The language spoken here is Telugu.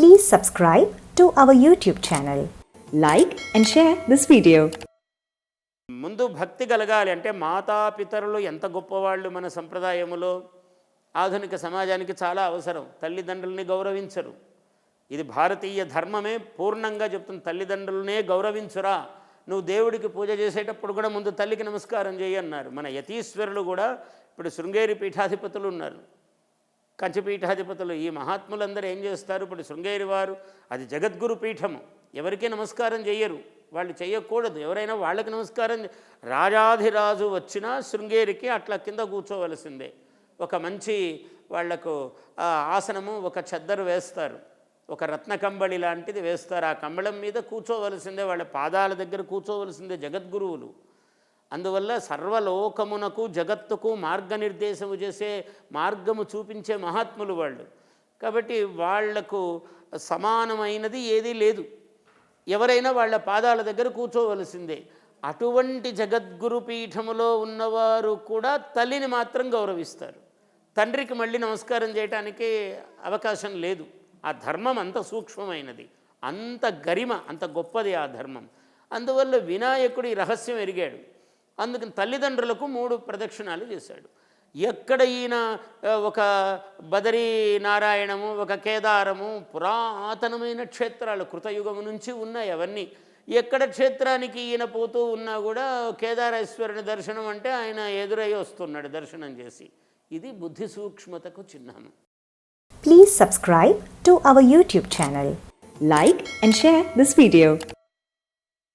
Please subscribe to our YouTube channel. Like and share this video. ముందు భక్తి కలగాలి అంటే మాతాపితరులు ఎంత గొప్పవాళ్ళు మన సంప్రదాయములో. ఆధునిక సమాజానికి చాలా అవసరం. తల్లిదండ్రుల్ని గౌరవించరు. ఇది భారతీయ ధర్మమే పూర్ణంగా చెప్తుంది. తల్లిదండ్రులనే గౌరవించురా. నువ్వు దేవుడికి పూజ చేసేటప్పుడు కూడా ముందు తల్లికి నమస్కారం చేయి అన్నారు. మన యతీశ్వరులు కూడా ఇప్పుడు శృంగేరి పీఠాధిపతులు ఉన్నారు. కంచపీఠాధిపతులు ఈ మహాత్ములందరూ ఏం చేస్తారు? ఇప్పుడు శృంగేరి వారు అది జగద్గురు పీఠము. ఎవరికీ నమస్కారం చేయరు వాళ్ళు చేయకూడదు ఎవరైనా వాళ్ళకి నమస్కారం రాజాధిరాజు వచ్చినా శృంగేరికి అట్లా కింద కూర్చోవలసిందే. ఒక మంచి వాళ్ళకు ఆసనము ఒక చెద్దరు వేస్తారు. ఒక రత్న కంబళి లాంటిది వేస్తారు. ఆ కంబళం మీద కూర్చోవలసిందే. వాళ్ళ పాదాల దగ్గర కూర్చోవలసిందే జగద్గురువులు. అందువల్ల సర్వలోకమునకు జగత్తుకు మార్గనిర్దేశము చేసే మార్గము చూపించే మహాత్ములు వాళ్ళు. కాబట్టి వాళ్ళకు సమానమైనది ఏదీ లేదు. ఎవరైనా వాళ్ళ పాదాల దగ్గర కూర్చోవలసిందే. అటువంటి జగద్గురు పీఠములో ఉన్నవారు కూడా తల్లిని మాత్రం గౌరవిస్తారు. తండ్రికి మళ్ళీ నమస్కారం చేయటానికి అవకాశం లేదు. ఆ ధర్మం అంత సూక్ష్మమైనది. అంత గరిమ అంత గొప్పది ఆ ధర్మం. అందువల్ల వినాయకుడు ఈ రహస్యం ఎరిగాడు. అందుకని తల్లిదండ్రులకు మూడు ప్రదక్షిణాలు చేశాడు. ఎక్కడ ఈయన ఒక బదరీ నారాయణము ఒక కేదారము పురాతనమైన క్షేత్రాలు కృతయుగము నుంచి ఉన్నాయి అవన్నీ. ఎక్కడ క్షేత్రానికి ఈయన పోతూ ఉన్నా కూడా కేదారేశ్వరుని దర్శనం అంటే ఆయన ఎదురై వస్తున్నాడు దర్శనం చేసి. ఇది బుద్ధి సూక్ష్మతకు చిహ్నము. Please subscribe to our YouTube channel like and share this video